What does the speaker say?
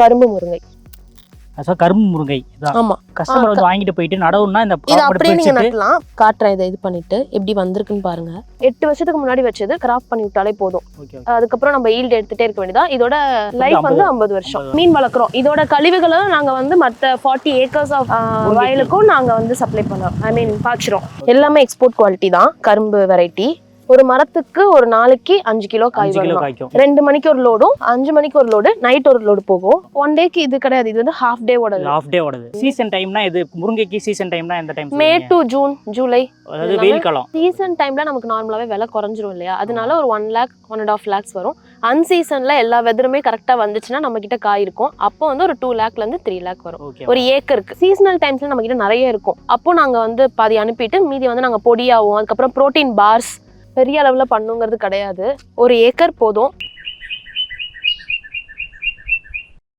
கரும்பு முருங்கை. ஸோ கரும்பு முருங்கை. இதான். ஆமா. கஸ்டமர் வந்து வாங்கிட்டு போயிட்டு நடவுன்னா இந்த இது அப்படியே நீங்க பிரிச்சுட்டு நட்டலாம். காட்டுறேன் இதை இது பண்ணிட்டு எப்படி வந்திருக்குன்னு பாருங்க. எட்டு வருஷத்துக்கு முன்னாடி வச்சது கிராப் பண்ணி விட்டாலே போதும். அதுக்கப்புறம் நம்ம ஈல்டு எடுத்துட்டே இருக்க வேண்டியதா? இதோட லைஃப் வந்து ஐம்பது வருஷம். மீன் வளர்க்குறோம். இதோட கழிவுகளை நாங்க வந்து மத்த ஃபார்ட்டி ஏக்கர்ஸ் ஆஃப் வயலுக்கும் நாங்க வந்து சப்ளை பண்ணோம். ஐ மீன் பாய்ச்சிரும் எல்லாமே எக்ஸ்போர்ட் குவாலிட்டி தான். கரும்பு வெரைட்டி ஒரு மரத்துக்கு ஒரு நாளைக்கு அஞ்சு கிலோ காய் வரும் ரெண்டு மணிக்கு ஒரு லோடும் அஞ்சு மணிக்கு ஒரு லோடு நைட் ஒரு லோடு போகும். ஒன் டேக்கு இது கிடையாது இது வந்து ஹாஃப் டே ஓட ஹாஃப் டே ஓடுது சீசன் டைம்னா இது முருங்கைக்கு சீசன் டைம்னா எந்த time May to June July அதாவது வெயில் காலம். சீசன் டைம்ல நமக்கு நார்மலாவே விலை குறைஞ்சிரும் இல்லையா? அதனால ஒரு one lakh one and half lakhs வரும். அன்சீசன்ல எல்லா வெதருமே கரெக்டா வந்துச்சுன்னா நம்ம கிட்ட காய் இருக்கும். அப்போ வந்து ஒரு டூ லேக்ல இருந்து த்ரீ லேக் வரும். ஒரு ஏக்கருக்கு சீசனல் டைம்ஸ்ல நம்ம கிட்ட நிறைய இருக்கும். அப்போ நாங்க வந்து பாதி அனுப்பிட்டு மீதி வந்து நாங்க பொடியாவும் அதுக்கப்புறம் புரோட்டீன் பார்ஸ் பெரிய அளவில் பண்ணுங்கிறது கிடையாது. ஒரு ஏக்கர் போதும்.